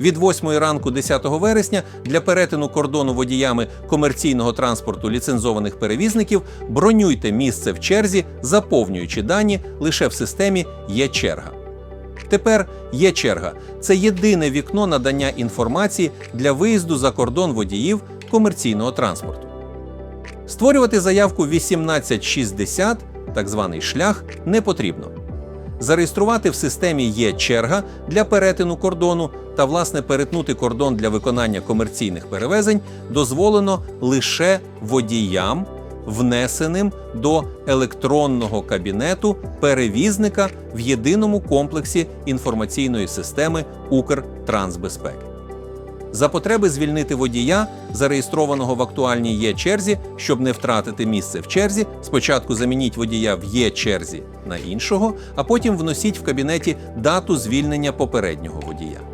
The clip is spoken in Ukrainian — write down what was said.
Від 8 ранку 10 вересня для перетину кордону водіями комерційного транспорту ліцензованих перевізників бронюйте місце в черзі, заповнюючи дані лише в системі є черга. Тепер є черга. Це єдине вікно надання інформації для виїзду за кордон водіїв комерційного транспорту. Створювати заявку 1860, так званий шлях, не потрібно. Зареєструвати в системі є черга для перетину кордону та, власне, перетнути кордон для виконання комерційних перевезень дозволено лише водіям, внесеним до електронного кабінету перевізника в єдиному комплексі інформаційної системи Укртрансбезпеки. За потреби звільнити водія, зареєстрованого в актуальній є черзі, щоб не втратити місце в черзі. Спочатку замініть водія в є черзі на іншого, а потім вносіть в кабінеті дату звільнення попереднього водія.